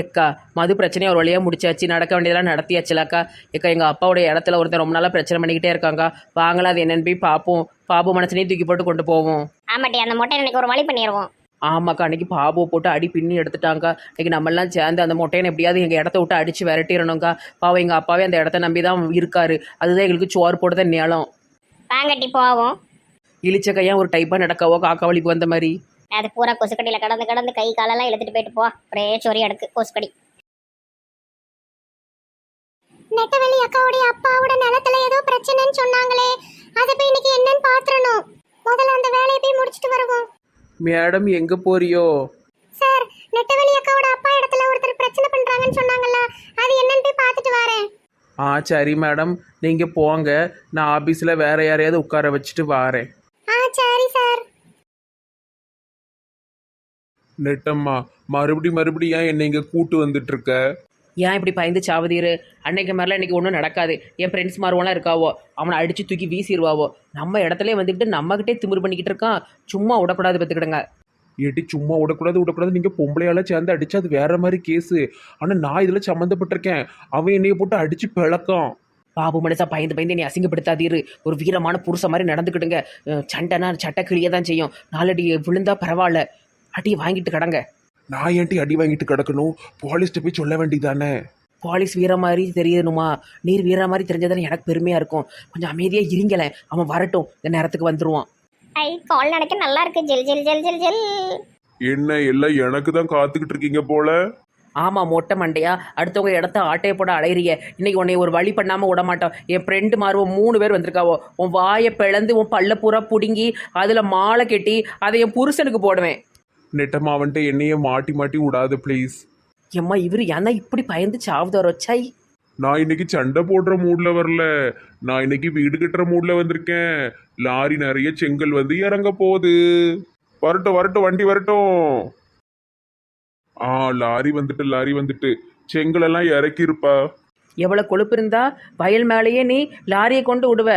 எக்கா மது பிரச்சனையை ஒரு வழியாக முடிச்சாச்சு. நடக்க வேண்டியதெல்லாம் நடத்தியாச்சுலக்கா. எக்கா எங்கள் அப்பாவுடைய இடத்துல ஒருத்தர் ரொம்ப நாளாக பிரச்சனை பண்ணிக்கிட்டே இருக்காங்க வாங்கலாம் அது என்னன்னு போய் பார்ப்போம் பாபு மனசனையும் தூக்கி போட்டு கொண்டு போவோம். ஆமாட்டி அந்த மொட்டை எனக்கு ஒரு வழி பண்ணிடுவோம் ஆமாக்கா அன்னைக்கு பாபுவை போட்டு அடி பின்னி எடுத்துட்டாங்க இன்னைக்கு நம்மெல்லாம் சேர்ந்து அந்த மொட்டையனை எப்படியாவது எங்கள் இடத்த விட்டு அடித்து விரட்டிடணுங்க்கா பாவம் எங்கள் அப்பாவே அந்த இடத்த நம்பி தான் இருக்காரு. அதுதான் எங்களுக்கு சோறு போட்டு தான் நிலம். வாங்கட்டி போவோம். இழிச்ச கையா ஒரு டைப்பாக நடக்கவோ காக்கா வலிப்பு வந்த மாதிரி? அது பூரா கொசுக்கடியில் கடந்து கடந்து கை காலெல்லாம் இழுத்துட்டு போயிட்டு போ. ஒரே சொறி அடுக்கு கொசுக்கடி. நெட்டவெளி அக்காவுடைய அப்பாவோட நிலத்துல ஏதோ பிரச்சனைன்னு சொன்னாங்களே. அதை போய் இன்னைக்கு என்னன்னு பாத்துறணும். முதல்ல அந்த வேலையை போய் முடிச்சிட்டு வருவோம். மேடம் எங்கே போறியோ? சார் நெட்டவெளி அக்காவோட அப்பா இடத்துல ஒருத்தர் பிரச்சனை பண்றாங்கன்னு சொன்னாங்கல்ல அது என்னன்னு போய் பார்த்துட்டு வரேன். ஆ சரி மேடம். நீங்கள் போங்க. நான் ஆஃபீஸில் வேற யாரையாவது உட்கார வச்சுட்டு வாரேன். நெட்டம்மா மறுபடி மறுபடியும் ஏன் என்னை இங்கே கூட்டு வந்துட்டு இருக்க ஏன் இப்படி பயந்து சாவதீரு? அன்னைக்கு மாதிரிலாம் இன்னைக்கு ஒன்றும் நடக்காது. என் ஃப்ரெண்ட்ஸ் மாறுவெல்லாம் இருக்காவோ அவனை அடித்து தூக்கி வீசிடுவாவோ நம்ம இடத்துல வந்துக்கிட்டு நம்மக்கிட்டே திமிரு பண்ணிக்கிட்டு இருக்கான். சும்மா விடக்கூடாது பார்த்துக்கிடுங்க. ஏட்டி சும்மா விடக்கூடாது விடக்கூடாது. நீங்கள் பொம்பளையால சேர்ந்து அடிச்சு அது வேற மாதிரி கேஸு ஆனால் நான் இதில் சம்மந்தப்பட்டிருக்கேன். அவன் என்னைய போட்டு அடிச்சு பிளக்கம் பாபு மனுஷா பயந்து பயந்து நீ அசிங்கப்படுத்தாதீரு. ஒரு வீரமான புருஷ மாதிரி நடந்துக்கிடுங்க. சண்டைனா சட்டை கிளிய தான் செய்யும். நாலடி விழுந்தா பரவாயில்ல. அடி வாங்கிட்டு கடங்க. நான் ஏன்ட்டி அடி வாங்கிட்டு கிடக்கணும்? போலீஸ்ட்ட போய் சொல்ல வேண்டியதானே? போலீஸ் வீர மாதிரி தெரியணுமா நீர் வீர மாதிரி தெரிஞ்சதானே எனக்கு பெருமையாக இருக்கும். கொஞ்சம் அமைதியாக இருங்களேன். அவன் வரட்டும். இந்த நேரத்துக்கு வந்துருவான். ஐ கால் நடக்க நல்லா இருக்கு. Gel gel gel gel gel. என்ன எல்லாம் எனக்கு தான் காத்துக்கிட்டு இருக்கீங்க போல? ஆமாம் மொட்டை மண்டையா? அடுத்தவங்க இடத்த ஆட்டையை போட அலையிறிய இன்னைக்கு உன்னை ஒரு வழி பண்ணாமல் விட மாட்டோம். என் ஃப்ரெண்டு மாறுவோம் மூணு பேர் வந்திருக்காவோ? உன் வாயை பிளந்து உன் பல்ல பூரா பிடுங்கி அதில் மாலை கட்டி அதை என் புருஷனுக்கு போடுவேன். நெட்டம்மா அவன்ட்டு என்னைய மாட்டி மாட்டி விடாது ப்ளீஸ் எம்மா இவர் ஏன்னா இப்படி பயந்து சாவுதாரோ சை நான் இன்னைக்கு சண்டை போடுற மூட்ல வரல. நான் இன்னைக்கு வீடு கட்டுற மூட்ல வந்திருக்கேன். லாரி நிறைய செங்கல் வந்து இறங்க போகுது. வரட்டும் வரட்டும் வண்டி வரட்டும். ஆ லாரி வந்துட்டு லாரி வந்துட்டு. செங்கல் எல்லாம் இறக்கி இருப்பா எவ்வளோ கொழுப்பு இருந்தா வயல் மேலேயே நீ லாரியை கொண்டு விடுவ.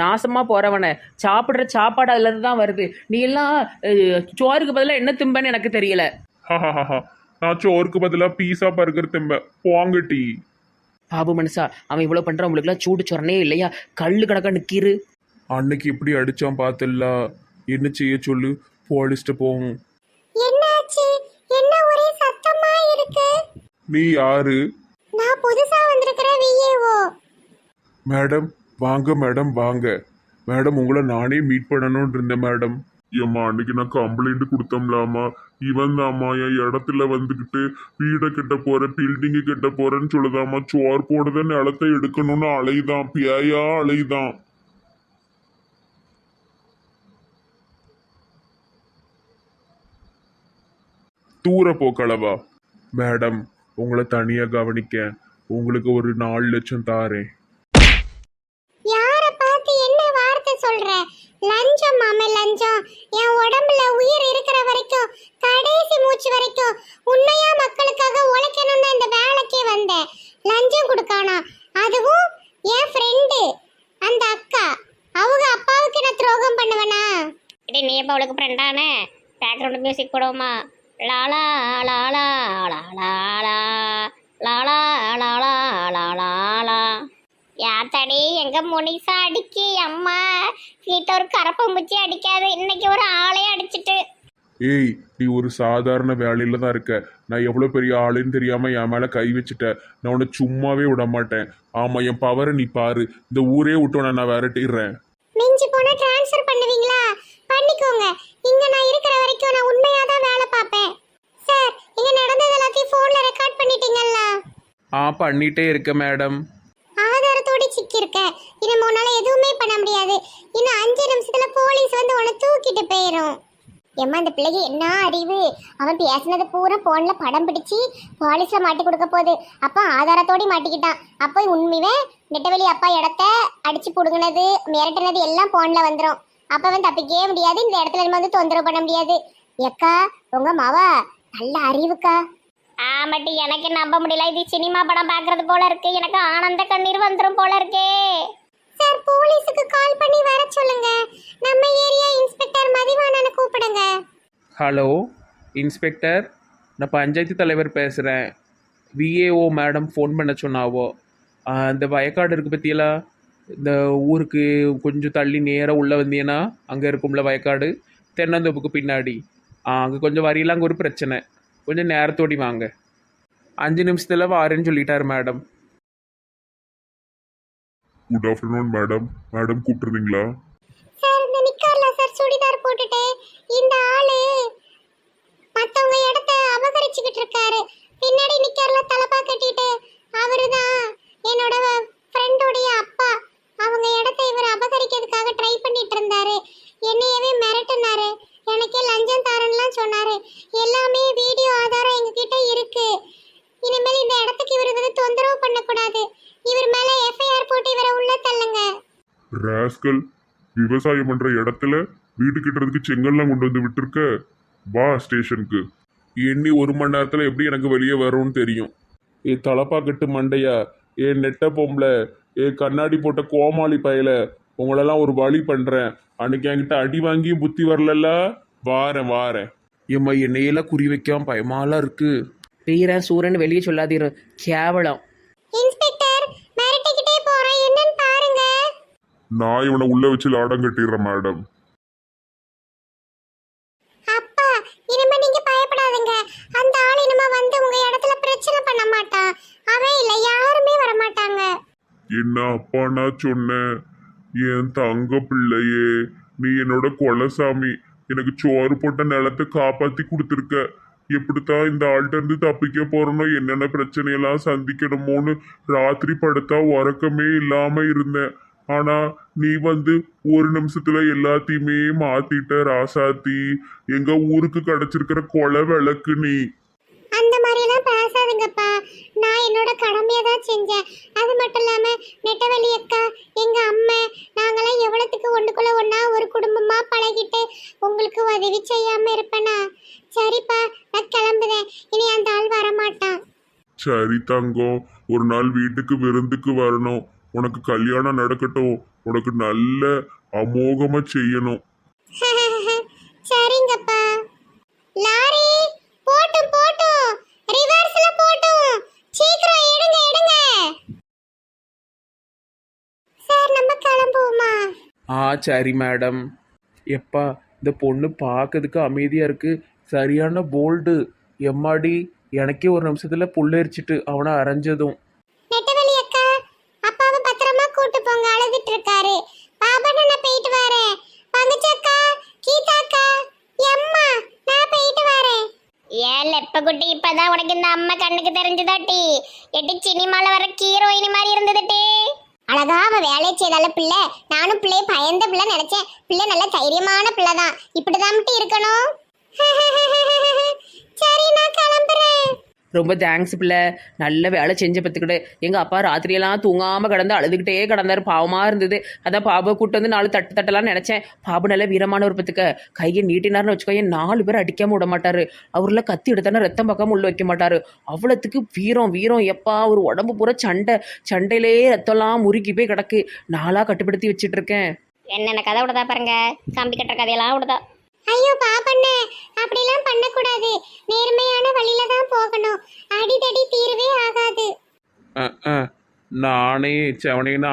நாசமாக போகிறவனை சாப்பிட்ற சாப்பாடு அதுலேருந்து தான் வருது. நீ எல்லாம் சோறுக்கு பதிலாக என்ன திம்பன்னு எனக்கு தெரியல. நான் சோறுக்கு பதிலாக பீஸா பர்கர் திம்ப. போங்க டீ பாபு மனுஷா அவன் இவ்வளோ பண்ணுறான் உங்களுக்குலாம் சூடு சொரணே இல்லையா? கல்லு கணக்கா நிற்கிரு அன்னைக்கு இப்படி அடிச்சான் பார்த்துல்ல என்ன செய்ய சொல்லு? போலீஸ்ட்ட போவோம். என்னாச்சு? என்ன ஒரே சத்தமா இருக்கு? நீ யாரு? புதுசா வந்திருக்கிற விஏஓ மேடம் வாங்க மேடம் வாங்க. மேடம் உங்களை நானே மீட் பண்ணணும்னு இருந்தேன் மேடம். ஏம்மா அன்னைக்கு நான் கம்ப்ளைண்ட் கொடுத்தோம்லாமா? இவன் தாம்மா என் இடத்துல வந்துக்கிட்டு வீடை கட்ட போறேன் பில்டிங்கு கட்ட போறேன்னு சொல்லுதாம்மா. சோர் போடுத நிலத்தை எடுக்கணும்னு அலைதான். பியாயா அலைதான். தூர போக்களவா? மேடம் உங்களை தனியா கவனிக்க உங்களுக்கு ஒரு நாலு லட்சம் தாரேன். யார பார்த்து என்ன வார்த்தை சொல்ற? லஞ்சம் மாமே லஞ்சம். என் உடம்புல உயிர் இருக்கிற வரைக்கும் கடைசி மூச்சு வரைக்கும் உண்மையா மக்களுக்காக உழைக்கணும் தான் இந்த வேலைக்கே வந்தேன் லஞ்சம் கொடுக்கானா? அதுவும் என் ஃப்ரெண்டு அந்த அக்கா. அவங்க அப்பாவுக்கு நான் துரோகம் பண்ணுவேனா? இடி நீ எப்போ அவளுக்கு ஃப்ரெண்டானே பேக்ரவுண்ட் மியூசிக் போடுவோமா? லாலா லாலா. முனிசா அடிக்கி அம்மா. வீட்டை ஒரு கரப்பம்பூச்சி அடிக்காத இன்னைக்கு ஒரு ஆளே அடிச்சிட்டு. ஏய் நீ ஒரு சாதாரண வேலையில தான் இருக்க. நான் எவ்வளோ பெரிய ஆளுன்னு தெரியாம என் மேல கை வச்சுட்ட. நான் உன்னை சும்மாவே விட மாட்டேன். ஆமா என் பவரை நீ பாரு. இந்த ஊரே விட்டு உன்னை நான் விரட்டிடுறேன். மிஞ்சி போனா ட்ரான்ஸ்ஃபர் பண்ணுவீங்களா? பண்ணிக்கோங்க. இங்க நான் இருக்கிற வரைக்கும் நான் உண்மையா தான் வேலை பார்ப்பேன். சார் இங்க நடந்தது எல்லாத்தையும் போன்ல ரெக்கார்ட் பண்ணிட்டீங்கல்ல? ஆ பண்ணிட்டே இருக்க மேடம் வந்து உன்னை தூக்கிட்டு போயிரும். ஏம்மா இந்த பிள்ளைக்கு என்ன அறிவு? அவன் பேசினது பூரா போன்ல படம் பிடிச்சு போலீஸ்ல மாட்டி கொடுக்க போகுது. அப்ப ஆதாரத்தோட மாட்டிக்கிட்டான். அப்போ உண்மைவே நெட்டவெளி அப்பா இடத்த அடிச்சு புடுங்கினது மிரட்டினது எல்லாம் போன்ல வந்துடும் அப்ப அவன் தப்பிக்கவே முடியாது. இந்த இடத்துல நம்ம வந்து தொந்தரவு பண்ண முடியாது. எக்கா உங்க மாவா நல்ல அறிவுக்கா. ஆமாட்டி எனக்கு நம்ப முடியல. இது சினிமா படம் பார்க்கறது போல இருக்கு. எனக்கு ஆனந்த கண்ணீர் வந்துரும் போல இருக்கே. சார் போலீஸுக்கு ஹலோ இன்ஸ்பெக்டர். நான் பஞ்சாயத்து தலைவர் பேசுகிறேன் விஏஓ மேடம் ஃபோன் பண்ண சொன்னாவோ? அந்த இந்த வயக்காடு இருக்குது பற்றியெல்லாம் இந்த ஊருக்கு கொஞ்சம் தள்ளி நேராக உள்ளே வந்தீங்கன்னா அங்கே இருக்கும்ல வயக்காடு? தென்னந்தோப்புக்கு பின்னாடி. அங்கே கொஞ்சம் வரையில அங்கே ஒரு பிரச்சனை. கொஞ்சம் நேரத்தோடி வாங்க. அஞ்சு நிமிஷத்தில் வாரேன்னு சொல்லிட்டார் madam. Good afternoon madam madam கூப்பிட்டுருந்தீங்களா sir இந்த நிக்கார்ல சார் சுடிதார் போட்டுட்டு இந்த ஆளு மத்தவங்க இடத்த அபகரிச்சுக்கிட்டு இருக்காரு. பின்னாடி நிக்கார்ல தலப்பா கட்டிட்டு அவருதான் என்னோட ஃப்ரெண்டோடைய அப்பா. அவங்க இடத்த இவர் அபகரிக்கிறதுக்காக ட்ரை பண்ணிட்டு இருந்தாரு. என்னையவே மிரட்டினாரு. எனக்கே லஞ்சம் தரேன்லாம் சொன்னாரு. எல்லாமே வீடியோ ஆதாரம் எங்ககிட்ட இருக்கு. இனிமேல் இந்த இடத்துக்கு இவர் வந்து தொந்தரவு பண்ணக்கூடாது. இவர் மேல எஃப்ஐஆர் போட்டு இவரை உள்ள தள்ளுங்க. ராஸ்கல் விவசாயம் பண்ற இடத்துல வீடு கட்டுறதுக்கு செங்கல்லாம் கொண்டு வந்து விட்டுருக்க. வா ஸ்டேஷனுக்கு. எண்ணி ஒரு மணி நேரத்துல எப்படி எனக்கு வெளியே வரும்னு தெரியும். ஏ தலப்பா கட்டு மண்டையா? ஏ நெட்ட பொம்பளை? ஏ கண்ணாடி போட்ட கோமாளி பயல? உங்களெல்லாம் ஒரு வழி பண்றேன். அன்னைக்கு என்கிட்ட அடி வாங்கியும் புத்தி வரலல்ல? வாரேன் வாரேன். ஏம்மா என்னையெல்லாம் குறி வைக்காம பயமாலாம் இருக்கு? வீரன் சூரன் வெளியே சொல்லாதீரு. கேவலம். இன்ஸ்பெக்டர் மிரட்டிக்கிட்டே போறேன். என்னன்னு பாருங்க. நான் இவனை உள்ள வச்சு லாடம் கட்டிடுறேன் மேடம் அப்பா இனிமே நீங்க பயப்படாதீங்க அந்த ஆள் இனிமே வந்து உங்க இடத்துல பிரச்சனை பண்ண மாட்டான் அவன் இல்ல யாருமே வர மாட்டாங்க என்ன அப்பா நான் சொன்னேன் என் தங்க பிள்ளையே நீ என்னோட கொலசாமி. எனக்கு சோறு போட்ட நிலத்தை காப்பாத்தி கொடுத்துருக்க. எப்படித்தான் இந்த ஆள்கிட்ட இருந்து தப்பிக்க போறனோ என்னென்ன பிரச்சனையெல்லாம் சந்திக்கணுமோன்னு ராத்திரி படுத்தா உறக்கமே இல்லாம இருந்தேன். ஆனா நீ வந்து ஒரு நிமிஷத்துல எல்லாத்தையுமே மாத்திட்ட ராசாத்தி. எங்க ஊருக்கு கிடைச்சிருக்கிற கொலை விளக்கு நீ. அந்த மாதிரி எல்லாம் பேசாதுங்கப்பா. நான் என்னோட கடமையை தான் செஞ்சேன். அது மட்டும் இல்லாம நெட்டவழி அக்கா எங்க அம்மா நாங்களாம் எவ்வளவுக்கு ஒண்ணுக்குள்ள ஒண்ணா ஒரு குடும்பமா பழகிட்டு உங்களுக்கு உதவி செய்யாம இருப்பேனா? சரிப்பா நான் கிளம்புதேன் இனி அந்த ஆள் வரமாட்டான். சரி தங்கம் ஒரு நாள் வீட்டுக்கு விருந்துக்கு வரணும். உனக்கு கல்யாணம் நடக்கட்டும். உனக்கு நல்ல அமோகமா செய்யணும். சரிங்கப்பா ஆ சரி மேடம் எப்பா இந்த பொண்ணு பார்க்கறதுக்கு அமைதியாக இருக்கு. சரியான போல்டு எம்மாடி எனக்கே ஒரு நிமிஷத்தில் புல்லரிச்சிட்டு அவனை அரைஞ்சதும். நெட்டவெளி அக்கா அப்பாவை பத்திரமா கூட்டு போங்க அழுதுட்டு இருக்காரு. பாபா நான் போயிட்டு வரேன். பங்குச்சக்கா கீதா அக்கா. எம்மா நான் போயிட்டு வரேன். ஏன் லெப்ப குட்டி இப்பதான் உனக்கு இந்த அம்மா கண்ணுக்கு தெரிஞ்சதாட்டி எட்டி சினிமால வர ஹீரோயின் மாதிரி இருந்ததுட்டி அழகா அவ வேலையை செய்தால பிள்ளை. நானும் பிள்ளைய பயந்த பிள்ளை நினைச்சேன். பிள்ளை நல்ல தைரியமான பிள்ளை தான் இப்படிதான் இருக்கணும். சரி நான் கிளம்புறேன். ரொம்ப தேங்க்ஸ் பிள்ளை. நல்ல வேலை செஞ்ச பத்துக்கிட்டு எங்கள் அப்பா ராத்திரியெல்லாம் தூங்காமல் கிடந்து அழுதுகிட்டே கிடந்தாரு. பாவமாக இருந்தது. அதான் பாபா கூட்டு வந்து நாலு தட்டு தட்டலாம் நினச்சேன். பாபு நல்ல வீரமான ஒரு பத்துக்க. கையை நீட்டினார்னு வச்சுக்கோங்க நாலு பேர் அடிக்காமல் விட மாட்டார். அவரில் கத்தி எடுத்தானே ரத்தம் பக்கம் உள்ள வைக்க மாட்டார். அவ்வளோத்துக்கு வீரம் வீரம். எப்பா ஒரு உடம்பு பூரா சண்டை. சண்டையிலே ரத்தம்லாம் முறுக்கி போய் கிடக்கு. நாளாக கட்டுப்படுத்தி வச்சிட்டு இருக்கேன். என்னென்ன கதை விடுதா பாருங்க. கம்பி கட்டுற கதையெல்லாம் விடுதா. ஐயோ பாப்பண்ண அப்படிலாம் பண்ணக்கூடாது. நேர்மையான வழியில தான் போகணும். அடிதடி தீர்வே ஆகாது. அஹ், அஹ். நானே செவனேன்னு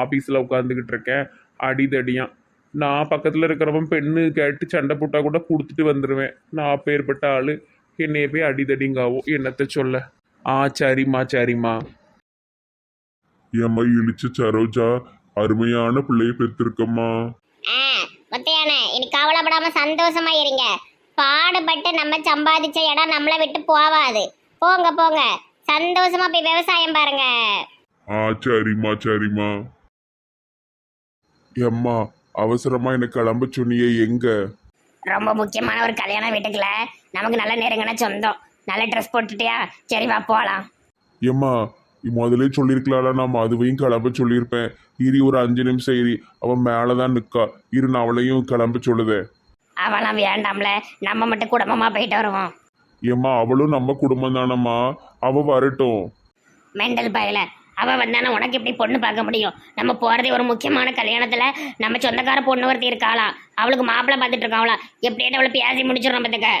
ஆஃபீஸில் உட்காந்துக்கிட்டு இருக்கேன். அடிதடியான் நான் பக்கத்தில் இருக்கிறவன் பெண்ணு கேட்டு சண்டை போட்டா கூட கொடுத்துட்டு வந்துடுவேன் நான் அப்பேற்பட்ட ஆள். என்னைய போய் அடிதடிங்காவோ என்னத்தை சொல்ல. ஆ சரிம்மா சரிம்மா. ஏம்மா இழிச்ச சரோஜா அருமையான பிள்ளைய பெற்றிருக்கம்மா. ஆ முத்தையானே இனி கவலைப்படாம சந்தோஷமா இருங்க. பாடுபட்டு நம்ம சம்பாதிச்ச இடம் நம்மளை விட்டு போவாது. போங்க போங்க. சந்தோஷமா போய் விவசாயம் பாருங்க. ஆ சரிம்மா சரிம்மா. எம்மா அவசரமா என்ன கிளம்ப சொன்னியே எங்க? ரொம்ப முக்கியமான ஒரு கல்யாண வீட்டுக்குள்ள நமக்கு நல்ல நெருங்கின சொந்தம். நல்ல ட்ரெஸ் போட்டுட்டியா? சரி வா போகலாம் ஏம்மா முதலே சொல்லியிருக்கலாம்ல நான் மதுவையும் கிளம்ப சொல்லியிருப்பேன். இரு ஒரு அஞ்சு நிமிஷம் இரு. அவன் மேலே தான் நிற்கா இரு நான் அவளையும் கிளம்ப சொல்லுதே அவெல்லாம் வேண்டாம்ல. நம்ம மட்டும் குடும்பமா போயிட்டு வருவோம். ஏம்மா அவளும் நம்ம குடும்பம் தானம்மா. அவ வரட்டும். மெண்டல் பயல. அவ வந்தானா உனக்கு எப்படி பொண்ணு பார்க்க முடியும்? நம்ம போறதே ஒரு முக்கியமான கல்யாணத்துல நம்ம சொந்தக்கார பொண்ணு ஒருத்தி இருக்காளாம் அவளுக்கு மாப்பிள்ளை பார்த்துட்டு இருக்காங்களா எப்படியாட்டு அவளை பேசி முடிச்சிடறோம் பார்த்துக்க.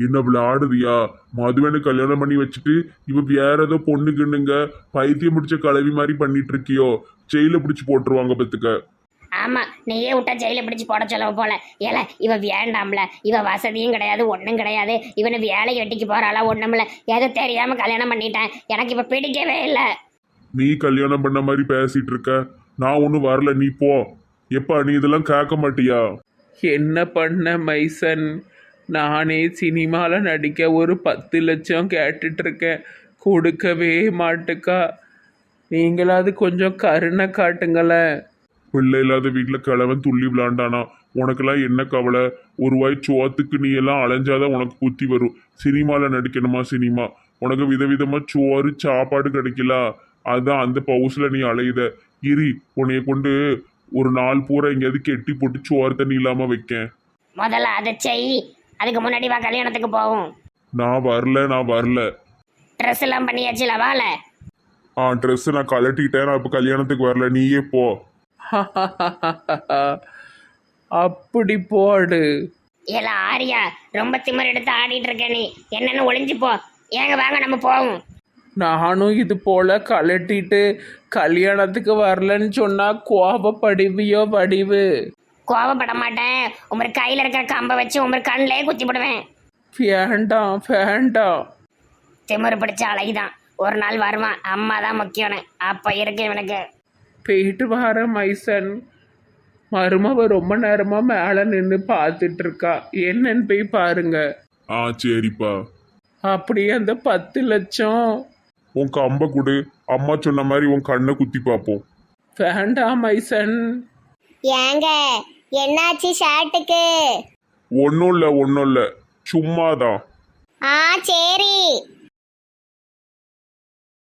என்ன விளையாடுதியா மதுவனை கல்யாணம் பண்ணி வச்சுட்டு இவ வேற ஏதோ பொண்ணுக்குன்னுங்க பைத்தியம் முடிச்ச கலவி மாதிரி பண்ணிட்டு இருக்கியோ? ஜெயில பிடிச்சு போட்டுருவாங்க பத்துக்க ஆமா நீயே விட்டா ஜெயில பிடிச்சு போட சொல்ல போல. ஏல இவ வேண்டாம்ல. இவ வசதியும் கிடையாது ஒண்ணும் கிடையாது. இவனை வேலை வெட்டிக்கு போறாளா ஒண்ணுமில்ல. ஏதோ தெரியாம கல்யாணம் பண்ணிட்டேன். எனக்கு இப்ப பிடிக்கவே இல்லை. நீ கல்யாணம் பண்ண மாதிரி பேசிட்டு இருக்க. நான் ஒன்றும் வரல நீ போ. எப்பா நீ இதெல்லாம் கேட்க மாட்டியா? என்ன பண்ண மைசன்? நானே சினிமாவில் நடிக்க ஒரு பத்து லட்சம் கேட்டுட்டு இருக்கேன். கொடுக்கவே மாட்டுக்கா. நீங்களாவது கொஞ்சம் கருணை காட்டுங்களேன். பிள்ளை இல்லாத வீட்டில் கிழவன் துள்ளி விளாண்டானா? உனக்கெல்லாம் என்ன கவலை? ஒரு வாய் சோத்துக்கு நீ எல்லாம் அலைஞ்சாதான் உனக்கு புத்தி வரும். சினிமாவில் நடிக்கணுமா சினிமா? உனக்கு விதவிதமா சோறு சாப்பாடு கிடைக்கல. அதான் அந்த பவுஸ்ல நீ அலையுத. இரி உன்னைய கொண்டு ஒரு நாள் பூரா எங்கேயாவது கெட்டி போட்டு சோறு தண்ணி இல்லாம வைக்கேன். முதல்ல அதை செய். அதுக்கு முன்னாடி வா கல்யாணத்துக்கு போவோம். நான் வரல நான் வரல. ட்ரெஸ் எல்லாம் பண்ணியாச்சுல வாழ ஆ ட்ரெஸ் நான் கலட்டிட்டேன் நான் இப்போ கல்யாணத்துக்கு வரல. நீயே போ. அப்படி போடு. ஏல ஆரியா ரொம்ப திமிர் எடுத்து ஆடிட்டு இருக்க நீ. என்னன்னு ஒளிஞ்சு போ. ஏங்க வாங்க நம்ம போவோம். நானும் இது போல கலட்டிட்டு கல்யாணத்துக்கு வரலன்னு சொன்னா கோபப்படுவியோ வடிவு? கோவப்பட மாட்டேன். உமர் கையில இருக்கிற கம்பை வச்சு உமர் கண்ணிலே குத்தி போடுவேன். வேண்டாம் வேண்டாம். திமிரு பிடிச்ச அழகிதான். ஒரு நாள் வருவான். அம்மா தான் முக்கியம்னு. அப்ப இருக்கு இவனுக்கு. போயிட்டு வர மைசன். மருமவ ரொம்ப நேரமா மேலே நின்று பார்த்துட்டு இருக்கா என்னன்னு போய் பாருங்க. ஆ சரிப்பா. அப்படியே அந்த பத்து லட்சம். உன் கம்பை கொடு. அம்மா சொன்ன மாதிரி உன் கண்ணை குத்தி பார்ப்போம் வேண்டாம் மைசன். ஏங்க என்னாச்சு ஷர்ட்டுக்கு ஒன்றும் இல்லை ஒன்றும் இல்லை. சும்மாதான். ஆ சரி.